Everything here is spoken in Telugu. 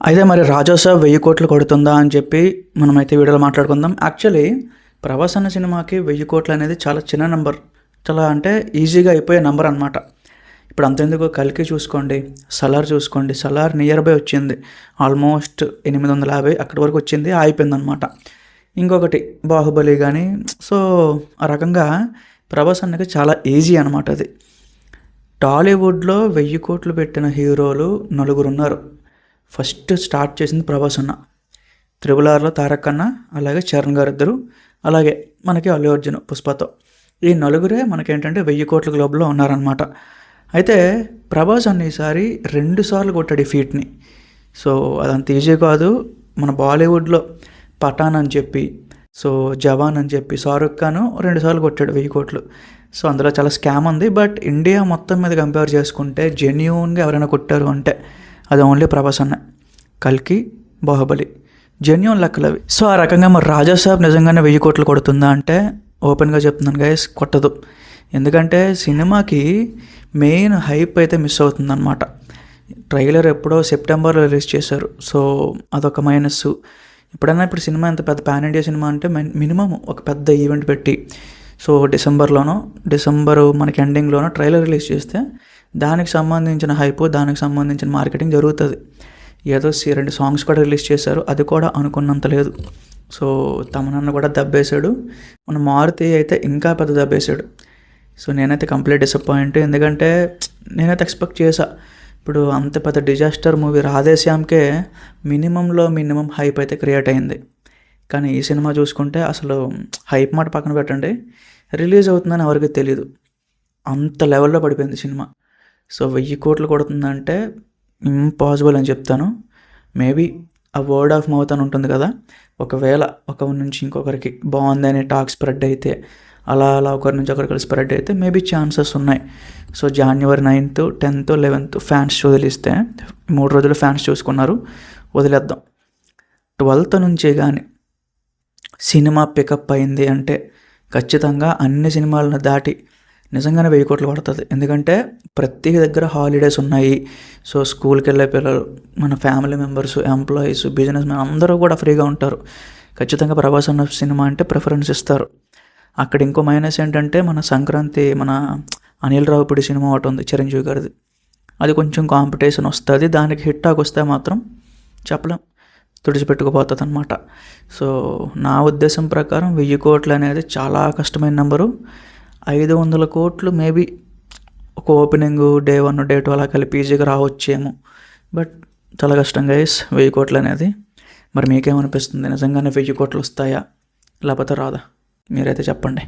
అయితే మరి రాజాసాబ్ వెయ్యి కోట్లు కొడుతుందా అని చెప్పి మనమైతే వీడియోలో మాట్లాడుకుందాం. యాక్చువల్లీ ప్రభాస్ అన్న సినిమాకి వెయ్యి కోట్లు అనేది చాలా చిన్న నెంబర్ చాలా అంటే ఈజీగా అయిపోయే నెంబర్ అనమాట ఇప్పుడు అంతెందుకు? కలికి చూసుకోండి సలార్ చూసుకోండి సలార్ నియర్ బై వచ్చింది. ఆల్మోస్ట్ ఎనిమిది వందల యాభై అక్కడి వరకు వచ్చింది ఆగిపోయిందనమాట ఇంకొకటి బాహుబలి కానీ సో ఆ రకంగా ప్రభాస్ అన్నకి చాలా ఈజీ అనమాట అది. టాలీవుడ్లో వెయ్యి కోట్లు పెట్టిన హీరోలు నలుగురు ఉన్నారు ఫస్ట్ స్టార్ట్ చేసింది ప్రభాస్ అన్న. త్రిబుల్ ఆర్లో తారక్ అన్న అలాగే చరణ్ గారు ఇద్దరు అలాగే మనకి అల్లు అర్జున్ పుష్పతో. ఈ నలుగురే మనకేంటంటే వెయ్యి కోట్ల గ్లోబ్లో ఉన్నారనమాట అయితే ప్రభాస్ అన్న ఈసారి రెండు సార్లు కొట్టాడు ఈ ఫీట్ని సో అదంత ఈజీ కాదు. మన బాలీవుడ్లో పఠాన్ అని చెప్పి సో జవాన్ అని చెప్పి షారుఖ్ ఖాన్ రెండుసార్లు కొట్టాడు వెయ్యి కోట్లు. సో అందులో చాలా స్కామ్ ఉంది. బట్ ఇండియా మొత్తం మీద కంపేర్ చేసుకుంటే జెన్యున్గా ఎవరైనా కొట్టారు అంటే అది ఓన్లీ ప్రభాస్ అన్న కల్కి బాహుబలి. జెన్యున్ లెక్కలు అవి. సో ఆ రకంగా మరి రాజా సాబ్ నిజంగానే వెయ్యి కోట్లు కొడుతుందా అంటే ఓపెన్గా చెప్తున్నాను గైస్ కొట్టదు. ఎందుకంటే సినిమాకి మెయిన్ హైప్ అయితే మిస్ అవుతుందన్నమాట. ట్రైలర్ ఎప్పుడో సెప్టెంబర్లో రిలీజ్ చేశారు. సో అదొక మైనస్ ఎప్పుడైనా ఇప్పుడు సినిమా ఎంత పెద్ద పాన్ ఇండియా సినిమా అంటే మినిమం ఒక పెద్ద ఈవెంట్ పెట్టి. సో డిసెంబర్లోనో డిసెంబర్ మనకి ఎండింగ్లోనో ట్రైలర్ రిలీజ్ చేస్తే దానికి సంబంధించిన హైపు దానికి సంబంధించిన మార్కెటింగ్ జరుగుతుంది. ఏదో సి- రెండు సాంగ్స్ కూడా రిలీజ్ చేశారు. అది కూడా అనుకున్నంత లేదు. సో తమనన్న కూడా దబ్బేశాడు. మన మారుతి అయితే ఇంకా పెద్ద దబ్బేశాడు. సో నేనైతే కంప్లీట్ డిసప్పాయింట్. ఎందుకంటే నేనైతే ఎక్స్పెక్ట్ చేశా. ఇప్పుడు అంత పెద్ద డిజాస్టర్ మూవీ రాధేశ్యామ్కే మినిమంలో మినిమం హైప్ అయితే క్రియేట్ అయింది. కానీ ఈ సినిమా చూసుకుంటే అసలు హైప్ మాట పక్కన పెట్టండి. రిలీజ్ అవుతుందని ఎవరికి తెలియదు అంత లెవెల్లో పడిపోయింది సినిమా. సో వెయ్యి కోట్లు కొడుతుందంటే ఇంపాసిబుల్ అని చెప్తాను. మేబీ ఆ వర్డ్ ఆఫ్ మౌత్ అని ఉంటుంది కదా. ఒకవేళ ఒకరి నుంచి ఇంకొకరికి బాగుంది అనే టాక్ స్ప్రెడ్ అయితే అలా అలా ఒకరి నుంచి ఒకరికి స్ప్రెడ్ అయితే మేబీ ఛాన్సెస్ ఉన్నాయి. సో జనవరి నైన్త్ టెన్త్ లెవెన్త్ ఫ్యాన్స్ వదిలిస్తే మూడు రోజులు ఫ్యాన్స్ చూసుకున్నారు వదిలేద్దాం. ట్వెల్త్ నుంచే కానీ సినిమా పికప్ అయింది అంటే ఖచ్చితంగా అన్ని సినిమాలను దాటి నిజంగానే వెయ్యి కోట్లు పడుతుంది. ఎందుకంటే ప్రతి దగ్గర హాలిడేస్ ఉన్నాయి. సో స్కూల్కి వెళ్ళే పిల్లలు మన family members employees business man అందరూ కూడా ఫ్రీగా ఉంటారు. ఖచ్చితంగా ప్రభాస్ అన్న సినిమా అంటే ప్రిఫరెన్స్ ఇస్తారు. అక్కడ ఇంకో మైనస్ ఏంటంటే మన సంక్రాంతి మన అనిల్ రావుపూడి సినిమా ఒకటి ఉంది చిరంజీవి గారిది. అది కొంచెం కాంపిటీషన్ వస్తుంది. దానికి హిట్ టాక్ వస్తే మాత్రం చెప్పలేం. తుడిచిపెట్టుకుపోతుంది అనమాట సో నా ఉద్దేశం ప్రకారం వెయ్యి కోట్లు అనేది చాలా కష్టమైన నెంబరు ఐదు వందల కోట్లు మేబీ ఒక opening day one day two అలా కలిపి ఈజీగా రావచ్చేమో. బట్ చాలా కష్టం గైస్ వెయ్యి కోట్లు అనేది. మరి మీకేమనిపిస్తుంది? నిజంగానే వెయ్యి కోట్లు వస్తాయా? లేకపోతే రాదా? మీరైతే చెప్పండి.